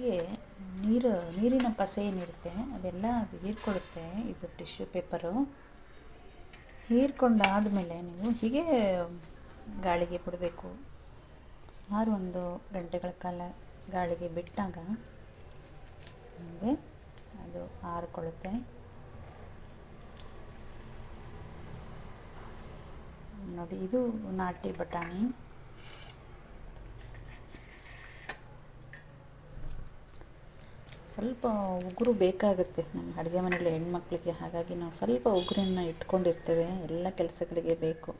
ಹೀಗೆ ನೀರು, ನೀರಿನ ಪಸೆ ಏನಿರುತ್ತೆ ಅದೆಲ್ಲ ಅದು ಹೀರ್ಕೊಳ್ಳುತ್ತೆ, ಇದು ಟಿಶ್ಯೂ ಪೇಪರು. ಹೀರ್ಕೊಂಡಾದಮೇಲೆ ನೀವು ಹೀಗೆ ಗಾಳಿಗೆ ಬಿಡಬೇಕು. ಸುಮಾರು ಒಂದು ಗಂಟೆಗಳ ಕಾಲ ಗಾಳಿಗೆ ಬಿಟ್ಟಾಗ ನಿಮಗೆ ಅದು ಆರಿಕೊಳ್ಳುತ್ತೆ. ನೋಡಿ, ಇದು ನಾಟಿ ಬಟಾಣಿ. ಸ್ವಲ್ಪ ಉಗುರು ಬೇಕಾಗುತ್ತೆ ನಮ್ಮ ಅಡುಗೆ ಮನೆಯಲ್ಲಿ ಹೆಣ್ಮಕ್ಳಿಗೆ. ಹಾಗಾಗಿ ನಾವು ಸ್ವಲ್ಪ ಉಗುರನ್ನು ಇಟ್ಕೊಂಡಿರ್ತೇವೆ. ಎಲ್ಲ ಕೆಲಸಗಳಿಗೆ ಬೇಕು.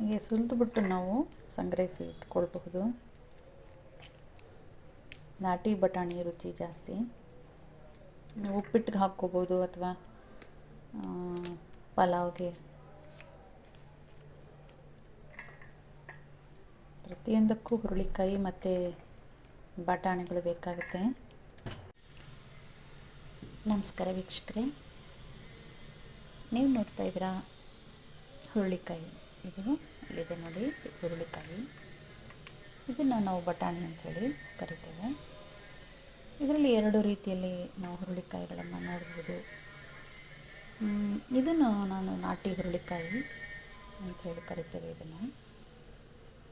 ಹೀಗೆ ಸುಲಿದುಬಿಟ್ಟು ನಾವು ಸಂಗ್ರಹಿಸಿ ಇಟ್ಕೊಳ್ಬಹುದು. ನಾಟಿ ಬಟಾಣಿ ರುಚಿ ಜಾಸ್ತಿ. ಉಪ್ಪಿಟ್ಟಿಗೆ ಹಾಕ್ಕೋಬೋದು ಅಥವಾ ಪಲಾವ್ಗೆ. ಪ್ರತಿಯೊಂದಕ್ಕೂ ಹುರುಳಿಕಾಯಿ ಮತ್ತು ಬಟಾಣಿಗಳು ಬೇಕಾಗುತ್ತೆ. ನಮಸ್ಕಾರ ವೀಕ್ಷಕರೇ. ನೀವು ನೋಡ್ತಾ ಇದ್ದೀರಾ ಹುರುಳಿಕಾಯಿ. ಇದು ಇಲ್ಲಿದೆ ನೋಡಿ ಹುರುಳಿಕಾಯಿ. ಇದನ್ನು ನಾವು ಬಟಾಣಿ ಅಂಥೇಳಿ ಕರಿತೇವೆ. ಇದರಲ್ಲಿ ಎರಡು ರೀತಿಯಲ್ಲಿ ನಾವು ಹುರುಳಿಕಾಯಿಗಳನ್ನು ನೋಡ್ಬೋದು. ಇದನ್ನು ನಾನು ನಾಟಿ ಹುರುಳಿಕಾಯಿ ಅಂಥೇಳಿ ಕರಿತೇವೆ ಇದನ್ನು.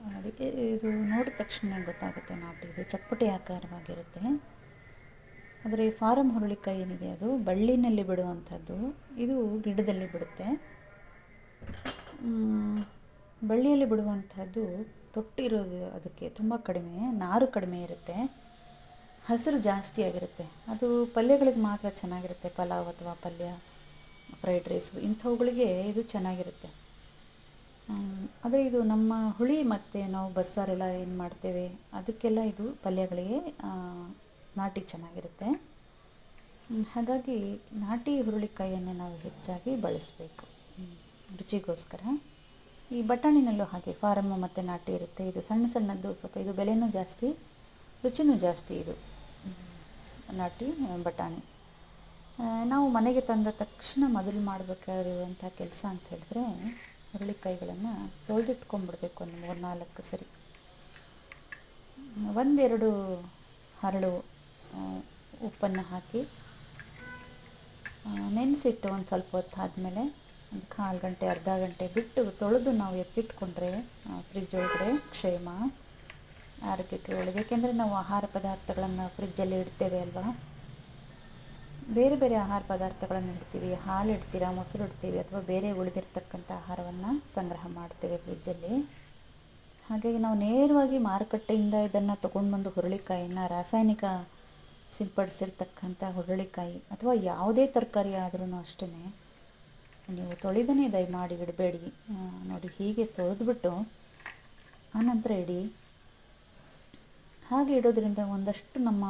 ನೋಡಿ ಇದು ನೋಡಿದ ತಕ್ಷಣ ಗೊತ್ತಾಗುತ್ತೆ ನಾಟಿ ಇದು ಚಪ್ಪಟೆ ಆಕಾರವಾಗಿರುತ್ತೆ. ಆದರೆ ಫಾರಂ ಹುರುಳಿಕಾಯಿ ಏನಿದೆ ಅದು? ಬಳ್ಳಿನಲ್ಲಿ ಬಿಡುವಂಥದ್ದು. ಇದು ಗಿಡದಲ್ಲಿ ಬಿಡುತ್ತೆ. ಬಳ್ಳಿಯಲ್ಲಿ ಬಿಡುವಂಥದ್ದು ತೊಟ್ಟಿರೋದು ಅದಕ್ಕೆ ತುಂಬ ಕಡಿಮೆ, ನಾರು ಕಡಿಮೆ ಇರುತ್ತೆ. ಹಸಿರು ಜಾಸ್ತಿ ಆಗಿರುತ್ತೆ. ಅದು ಪಲ್ಯಗಳಿಗೆ ಮಾತ್ರ ಚೆನ್ನಾಗಿರುತ್ತೆ, ಪಲಾವ್ ಅಥವಾ ಪಲ್ಯ, ಫ್ರೈಡ್ ರೈಸು ಇಂಥವುಗಳಿಗೆ ಇದು ಚೆನ್ನಾಗಿರುತ್ತೆ. ಆದರೆ ಇದು ನಮ್ಮ ಹುಳಿ ಮತ್ತು ನಾವು ಬಸ್ಸಾರೆಲ್ಲ ಏನು ಮಾಡ್ತೇವೆ, ಅದಕ್ಕೆಲ್ಲ ಇದು ಪಲ್ಯಗಳಿಗೆ ನಾಟಿ ಚೆನ್ನಾಗಿರುತ್ತೆ. ಹಾಗಾಗಿ ನಾಟಿ ಹುರುಳಿಕಾಯಿಯನ್ನೇ ನಾವು ಹೆಚ್ಚಾಗಿ ಬಳಸಬೇಕು. ರುಚಿಗೋಸ್ಕರ. ಈ ಬಟಾಣಿನಲ್ಲೂ ಹಾಗೆ ಫಾರಮ್ ಮತ್ತು ನಾಟಿ ಇರುತ್ತೆ. ಇದು ಸಣ್ಣ ಸಣ್ಣದ್ದು ಸ್ವಲ್ಪ ಇದು ಬೆಲೆನೂ ಜಾಸ್ತಿ, ರುಚಿನೂ ಜಾಸ್ತಿ ಇದು. ನಾಟಿ, ಬಟಾಣಿ. ನಾವು ಮನೆಗೆ ತಂದ ತಕ್ಷಣ ಮೊದಲು ಮಾಡಬೇಕಾಗಿರುವಂಥ ಕೆಲಸ ಅಂತ ಹೇಳಿದ್ರೆ ಹುರುಳಿಕಾಯಿಗಳನ್ನು ತೊಳೆದಿಟ್ಕೊಂಡ್ಬಿಡ್ಬೇಕು ಒಂದು ಮೂರು ನಾಲ್ಕು ಸರಿ. ಒಂದೆರಡು ಹರಳು ಉಪ್ಪನ್ನು ಹಾಕಿ ನೆನೆಸಿಟ್ಟು ಒಂದು ಸ್ವಲ್ಪ ಹೊತ್ತು ಆದಮೇಲೆ ಒಂದು ಕಾಲು ಗಂಟೆ, ಅರ್ಧ ಗಂಟೆ ಬಿಟ್ಟು ತೊಳೆದು ನಾವು ಎತ್ತಿಟ್ಕೊಂಡ್ರೆ ಫ್ರಿಜ್ ಒಳಗಡೆ ಕ್ಷೇಮ, ಆರೋಗ್ಯಕ್ಕೆ ಒಳ್ಳೆಯದು ಏಕೆಂದರೆ ನಾವು ಆಹಾರ ಪದಾರ್ಥಗಳನ್ನು ಫ್ರಿಜ್ಜಲ್ಲಿ ಇಡ್ತೇವೆ ಅಲ್ವಾ? ಬೇರೆ ಬೇರೆ ಆಹಾರ ಪದಾರ್ಥಗಳನ್ನು ಇಡ್ತೀವಿ, ಹಾಲು ಇಡ್ತೀರಾ, ಮೊಸರು ಇಡ್ತೀವಿ ಅಥವಾ ಬೇರೆ ಉಳಿದಿರ್ತಕ್ಕಂಥ ಆಹಾರವನ್ನು ಸಂಗ್ರಹ ಮಾಡ್ತೇವೆ ಫ್ರಿಜ್ಜಲ್ಲಿ. ಹಾಗಾಗಿ ನಾವು ನೇರವಾಗಿ ಮಾರುಕಟ್ಟೆಯಿಂದ ಇದನ್ನು ತೊಗೊಂಡು ಬಂದು ಹುರುಳಿಕಾಯಿನ ರಾಸಾಯನಿಕ ಸಿಂಪಡಿಸಿರ್ತಕ್ಕಂಥ ಹುರುಳಿಕಾಯಿ ಅಥವಾ ಯಾವುದೇ ತರಕಾರಿ ಆದ್ರೂ ಅಷ್ಟೇ ನೀವು ತೊಳೆದನೇ ದಯಮಾಡಿ ಇಡಬೇಡಿ. ನೋಡಿ ಹೀಗೆ ತೊಳೆದ್ಬಿಟ್ಟು ಆನಂತರ ಇಡಿ. ಹಾಗೆ ಇಡೋದ್ರಿಂದ ಒಂದಷ್ಟು ನಮ್ಮ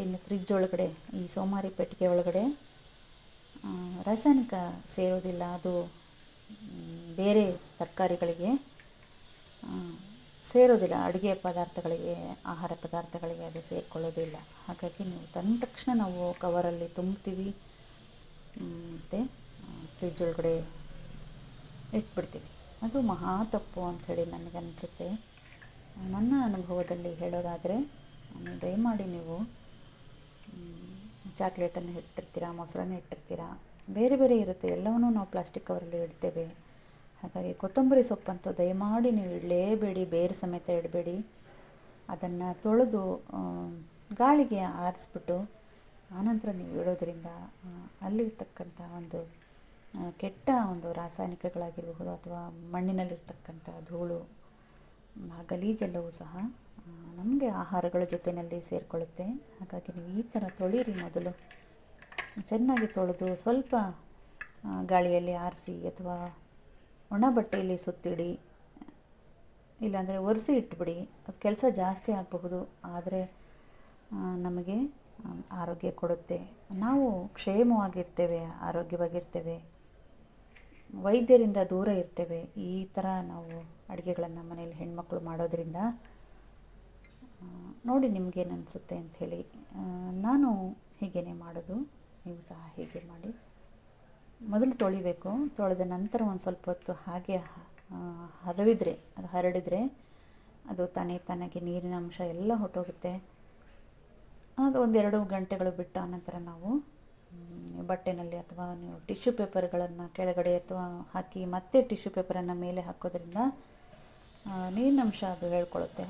ಏನು ಫ್ರಿಜ್ ಒಳಗಡೆ, ಈ ಸೋಮಾರಿ ಪೆಟ್ಟಿಗೆ ಒಳಗಡೆ ರಾಸಾಯನಿಕ ಸೇರೋದಿಲ್ಲ, ಅದು ಬೇರೆ ತರಕಾರಿಗಳಿಗೆ ಸೇರೋದಿಲ್ಲ, ಅಡುಗೆ ಪದಾರ್ಥಗಳಿಗೆ, ಆಹಾರ ಪದಾರ್ಥಗಳಿಗೆ ಅದು ಸೇರಿಕೊಳ್ಳೋದಿಲ್ಲ. ಹಾಗಾಗಿ ನೀವು ತಂದ ತಕ್ಷಣ ನಾವು ಕವರಲ್ಲಿ ತುಂಬ್ತೀವಿ, ಮತ್ತು ಫ್ರಿಜ್ ಒಳಗಡೆ ಇಟ್ಬಿಡ್ತೀವಿ. ಅದು ಮಹಾ ತಪ್ಪು ಅಂಥೇಳಿ ನನಗನ್ಸುತ್ತೆ. ನನ್ನ ಅನುಭವದಲ್ಲಿ ಹೇಳೋದಾದರೆ ದಯಮಾಡಿ ನೀವು ಚಾಕ್ಲೇಟನ್ನು ಇಟ್ಟಿರ್ತೀರ, ಮೊಸರನ್ನು ಇಟ್ಟಿರ್ತೀರ, ಬೇರೆ ಬೇರೆ ಇರುತ್ತೆ, ಎಲ್ಲವನ್ನೂ ನಾವು ಪ್ಲಾಸ್ಟಿಕ್ ಕವರಲ್ಲಿ ಇಡ್ತೇವೆ. ಹಾಗಾಗಿ ಕೊತ್ತಂಬರಿ ಸೊಪ್ಪಂತೂ ದಯಮಾಡಿ ನೀವು ಇಡಲೇಬೇಡಿ, ಬೇರೆ ಸಮೇತ ಇಡಬೇಡಿ. ಅದನ್ನು ತೊಳೆದು ಗಾಳಿಗೆ ಆರಿಸ್ಬಿಟ್ಟು ಆನಂತರ ನೀವು ಇಡೋದ್ರಿಂದ ಅಲ್ಲಿರ್ತಕ್ಕಂಥ ಒಂದು ಕೆಟ್ಟ ಒಂದು ರಾಸಾಯನಿಕಗಳಾಗಿರಬಹುದು ಅಥವಾ ಮಣ್ಣಿನಲ್ಲಿರ್ತಕ್ಕಂಥ ಧೂಳು ಗಲೀಜೆಲ್ಲವೂ ಸಹ ನಮಗೆ ಆಹಾರಗಳ ಜೊತೆಯಲ್ಲಿ ಸೇರಿಕೊಳ್ಳುತ್ತೆ. ಹಾಗಾಗಿ ನೀವು ಈ ಥರ ತೊಳೀರಿ ಮೊದಲು. ಚೆನ್ನಾಗಿ ತೊಳೆದು ಸ್ವಲ್ಪ ಗಾಳಿಯಲ್ಲಿ ಆರಿಸಿ ಅಥವಾ ಒಣ ಬಟ್ಟೆಯಲ್ಲಿ ಸುತ್ತಿಡಿ. ಇಲ್ಲಾಂದರೆ ಒರೆಸಿ ಇಟ್ಬಿಡಿ. ಅದು ಕೆಲಸ ಜಾಸ್ತಿ ಆಗಬಹುದು, ಆದರೆ ನಮಗೆ ಆರೋಗ್ಯ ಕೊಡುತ್ತೆ. ನಾವು ಕ್ಷೇಮವಾಗಿರ್ತೇವೆ, ಆರೋಗ್ಯವಾಗಿರ್ತೇವೆ. ವೈದ್ಯರಿಂದ ದೂರ ಇರ್ತೇವೆ. ಈ ಥರ ನಾವು ಅಡುಗೆಗಳನ್ನು ಮನೇಲಿ ಹೆಣ್ಮಕ್ಳು ಮಾಡೋದ್ರಿಂದ ನೋಡಿ ನಿಮಗೇನು ಅನಿಸುತ್ತೆ ಅಂಥೇಳಿ ನಾನು ಹೀಗೇ ಮಾಡೋದು. ನೀವು ಸಹ ಹೀಗೆ ಮಾಡಿ. ಮೊದಲು ತೊಳಿಬೇಕು. ತೊಳೆದ ನಂತರ ಒಂದು ಸ್ವಲ್ಪ ಹೊತ್ತು ಹಾಗೆ ಹರವಿದರೆ, ಅದು ಹರಡಿದರೆ ಅದು ತಾನೇ ತನಗೆ ನೀರಿನ ಅಂಶ ಎಲ್ಲ ಹೊಟ್ಟೋಗುತ್ತೆ ಅದು ಒಂದೆರಡು ಗಂಟೆಗಳು ಬಿಟ್ಟ ನಂತರ ನಾವು ಬಟ್ಟೆನಲ್ಲಿ ಅಥವಾ ನೀವು ಟಿಶ್ಯೂ ಪೇಪರ್ಗಳನ್ನು ಕೆಳಗಡೆ ಅಥವಾ ಹಾಕಿ ಮತ್ತೆ ಟಿಶ್ಯೂ ಪೇಪರನ್ನು ಮೇಲೆ ಹಾಕೋದ್ರಿಂದ ನೀರಿನಂಶ ಅದು ಹೇಳ್ಕೊಳ್ಳುತ್ತೆ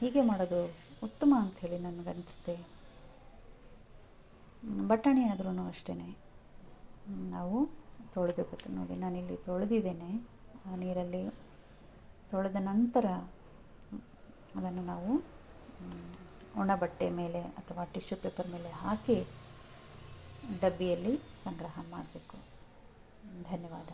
ಹೀಗೆ ಮಾಡೋದು ಉತ್ತಮ ಅಂಥೇಳಿ ನನಗನ್ನಿಸುತ್ತೆ ಬಟಾಣಿ ಆದ್ರೂ ಅಷ್ಟೇ ನಾವು ತೊಳೆದಿರ್ಬೇಕು ನೋಡಿ, ನಾನಿಲ್ಲಿ ತೊಳೆದಿದ್ದೇನೆ. ಆ ನೀರಲ್ಲಿ ತೊಳೆದ ನಂತರ ಅದನ್ನು ನಾವು ಒಣ ಬಟ್ಟೆ ಮೇಲೆ ಅಥವಾ ಟಿಶ್ಯೂ ಪೇಪರ್ ಮೇಲೆ ಹಾಕಿ ಡಬ್ಬಿಯಲ್ಲಿ ಸಂಗ್ರಹ ಮಾಡಬೇಕು. ಧನ್ಯವಾದ.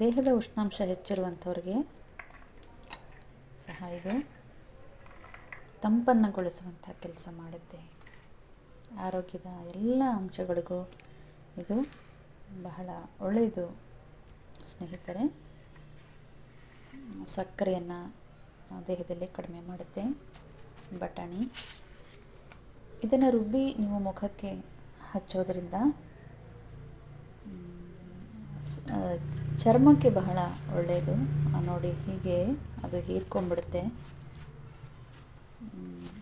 ದೇಹದ ಉಷ್ಣಾಂಶ ಹೆಚ್ಚಿರುವಂಥವ್ರಿಗೆ ಸಹ ಇದು ತಂಪನ್ನಗೊಳಿಸುವಂಥ ಕೆಲಸ ಮಾಡುತ್ತೆ. ಆರೋಗ್ಯದ ಎಲ್ಲ ಅಂಶಗಳಿಗೂ ಇದು ಬಹಳ ಒಳ್ಳೆಯದು ಸ್ನೇಹಿತರೆ. ಸಕ್ಕರೆಯನ್ನು ದೇಹದಲ್ಲಿ ಕಡಿಮೆ ಮಾಡುತ್ತೆ. ಬಟಾಣಿ ಇದನ್ನು ರುಬ್ಬಿ ನೀವು ಮುಖಕ್ಕೆ ಹಚ್ಚೋದ್ರಿಂದ ಚರ್ಮಕ್ಕೆ ಬಹಳ ಒಳ್ಳೆಯದು ನೋಡಿ ಹೀಗೆ ಅದು ಹೀರ್ಕೊಂಡ್ಬಿಡುತ್ತೆ.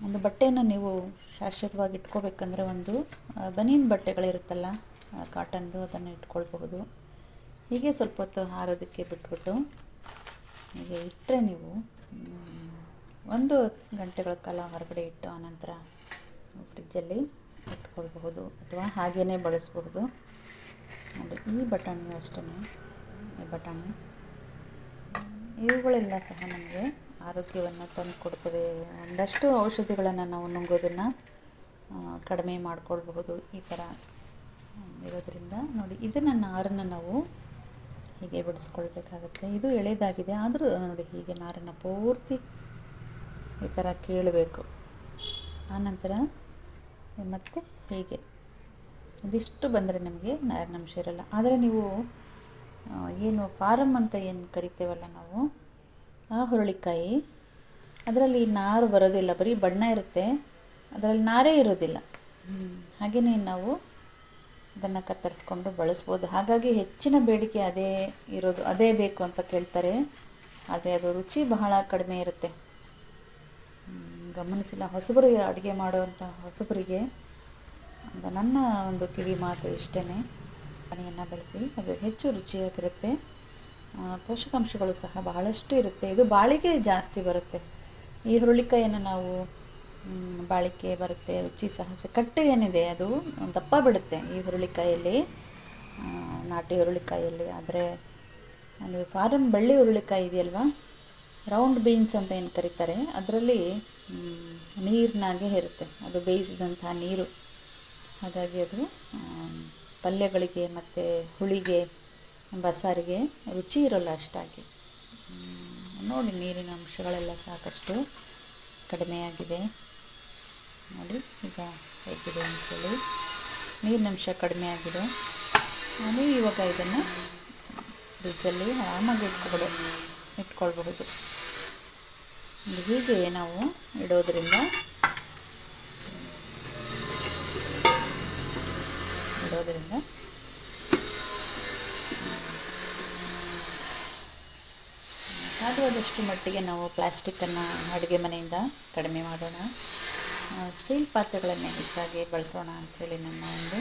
ಒಂದು ಬಟ್ಟೆಯನ್ನು ನೀವು ಶಾಶ್ವತವಾಗಿ ಇಟ್ಕೋಬೇಕಂದ್ರೆ ಒಂದು ಬನೀನ್ ಬಟ್ಟೆಗಳಿರುತ್ತಲ್ಲ ಕಾಟನ್ದು ಅದನ್ನು ಇಟ್ಕೊಳ್ಬಹುದು. ಹೀಗೆ ಸ್ವಲ್ಪ ಹೊತ್ತು ಹಾರೋದಕ್ಕೆ ಬಿಟ್ಬಿಟ್ಟು ಹೀಗೆ ಇಟ್ಟರೆ ನೀವು ಒಂದು ಗಂಟೆಗಳ ಕಾಲ ಹೊರಗಡೆ ಇಟ್ಟು ಆನಂತರ ಫ್ರಿಜ್ಜಲ್ಲಿ ಇಟ್ಕೊಳ್ಬಹುದು ಅಥವಾ ಹಾಗೆಯೇ ಬಳಸಬಹುದು. ನೋಡಿ ಈ ಬಟಾಣಿಯು ಅಷ್ಟೇ ಈ ಬಟಾಣಿ. ಇವುಗಳೆಲ್ಲ ಸಹ ನಮಗೆ ಆರೋಗ್ಯವನ್ನು ತಂದು ಕೊಡ್ತವೆ. ಒಂದಷ್ಟು ಔಷಧಿಗಳನ್ನು ನಾವು ನುಂಗೋದನ್ನು ಕಡಿಮೆ ಮಾಡಿಕೊಳ್ಬಹುದು ಈ ಥರ ಇರೋದರಿಂದ ನೋಡಿ, ಇದನ್ನು ನಾರನ್ನು ನಾವು ಹೀಗೆ ಬಿಡಿಸ್ಕೊಳ್ಬೇಕಾಗತ್ತೆ. ಇದು ಎಳೆದಾಗಿದೆ, ಆದರೂ ನೋಡಿ ಹೀಗೆ ನಾರನ್ನು ಪೂರ್ತಿ ಈ ಥರ ಕೇಳಬೇಕು. ಆನಂತರ ಮತ್ತೆ ಹೀಗೆ. ಇದಿಷ್ಟು ಬಂದರೆ ನಿಮಗೆ ನಾರಿನಂಶ ಇರಲ್ಲ ಆದರೆ ನೀವು ಏನು ಫಾರಮ್ ಅಂತ ಏನು ಕರಿತೇವಲ್ಲ ನಾವು? ಆ ಹುರುಳಿಕಾಯಿ. ಅದರಲ್ಲಿ ನಾರು ಬರೋದಿಲ್ಲ. ಬರೀ ಬಣ್ಣ ಇರುತ್ತೆ. ಅದರಲ್ಲಿ ನಾರೇ ಇರೋದಿಲ್ಲ. ಹಾಗೆಯೇ ನಾವು ಅದನ್ನು ಕತ್ತರಿಸ್ಕೊಂಡು ಬಳಸ್ಬೋದು. ಹಾಗಾಗಿ ಹೆಚ್ಚಿನ ಬೇಡಿಕೆ ಅದೇ ಇರೋದು, ಅದೇ ಬೇಕು ಅಂತ ಕೇಳ್ತಾರೆ. ಅದೇ ಅದು ರುಚಿ ಬಹಳ ಕಡಿಮೆ ಇರುತ್ತೆ. ಗಮನಿಸಿಲ್ಲ. ಹೊಸಬರಿಗೆ ಅಡುಗೆ ಮಾಡುವಂಥ ಹೊಸಬರಿಗೆ ನನ್ನ ಒಂದು ಕಿವಿ ಮಾತು ಇಷ್ಟೇ ಮನೆಯನ್ನು ಬೆಳೆಸಿ, ಅದು ಹೆಚ್ಚು ರುಚಿಯಾಗಿರುತ್ತೆ. ಪೋಷಕಾಂಶಗಳು ಸಹ ಬಹಳಷ್ಟು ಇರುತ್ತೆ. ಇದು ಬಾಳಿಕೆ ಜಾಸ್ತಿ ಬರುತ್ತೆ. ಈ ಹುರುಳಿಕಾಯಿಯನ್ನು ನಾವು ಬಾಳಿಕೆ ಬರುತ್ತೆ, ರುಚಿ ಸಹ ಕಟ್ಟು ಏನಿದೆ, ಅದು ದಪ್ಪ ಬಿಡುತ್ತೆ ಈ ಹುರುಳಿಕಾಯಲ್ಲಿ. ನಾಟಿ ಹುರುಳಿಕಾಯಲ್ಲಿ. ಆದರೆ, ಅಲ್ಲಿ ಫಾರಮ್ ಬಳ್ಳಿ ಹುರುಳಿಕಾಯಿ ಇದೆಯಲ್ವಾ? ರೌಂಡ್ ಬೀನ್ಸ್ ಅಂತ ಏನು ಕರೀತಾರೆ, ಅದರಲ್ಲಿ ನೀರಿನಾಗೆ ಇರುತ್ತೆ. ಅದು ಬೇಯಿಸಿದಂತಹ ನೀರು. ಹಾಗಾಗಿ ಅದು ಪಲ್ಯಗಳಿಗೆ ಮತ್ತು ಹುಳಿಗೆ ಬಸಾರಿಗೆ ರುಚಿ ಇರೋಲ್ಲ ಅಷ್ಟಾಗಿ. ನೋಡಿ ನೀರಿನ ಅಂಶಗಳೆಲ್ಲ ಸಾಕಷ್ಟು ಕಡಿಮೆಯಾಗಿದೆ. ನೋಡಿ, ಈಗ ಹೇಗಿದೆ ಅಂಥೇಳಿ ನೀರಿನ ಅಂಶ ಕಡಿಮೆ ಆಗಿದೆ ನಾನು ಇವಾಗ ಇದನ್ನು ಫ್ರಿಜ್ಜಲ್ಲಿ ಆರಾಮಾಗಿ ಇಟ್ಕೊಬೋದು, ಇಟ್ಕೊಳ್ಬಹುದು. ಹೀಗೆ ನಾವು ಇಡೋದ್ರಿಂದ ಇಡೋದ್ರಿಂದ ಸಾಧ್ಯವಾದಷ್ಟು ಮಟ್ಟಿಗೆ ನಾವು ಪ್ಲಾಸ್ಟಿಕ್ಕನ್ನು ಅಡುಗೆ ಮನೆಯಿಂದ ಕಡಿಮೆ ಮಾಡೋಣ. ಸ್ಟೀಲ್ ಪಾತ್ರೆಗಳನ್ನೇ ಹೆಚ್ಚಾಗಿ ಬಳಸೋಣ ಅಂಥೇಳಿ ನಮ್ಮ ಒಂದು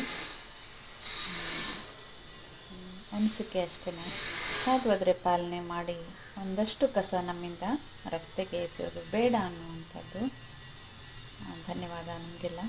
ಅನಿಸಿಕೆ ಅಷ್ಟೇ ಸಾಧ್ಯವಾದರೆ ಪಾಲನೆ ಮಾಡಿ ಒಂದಷ್ಟು ಕಸ ನಮ್ಮಿಂದ ರಸ್ತೆಗೆ ಎಸೆಯೋದು ಬೇಡ ಅನ್ನುವಂಥದ್ದು. ಧನ್ಯವಾದ ನಮಗೆಲ್ಲ.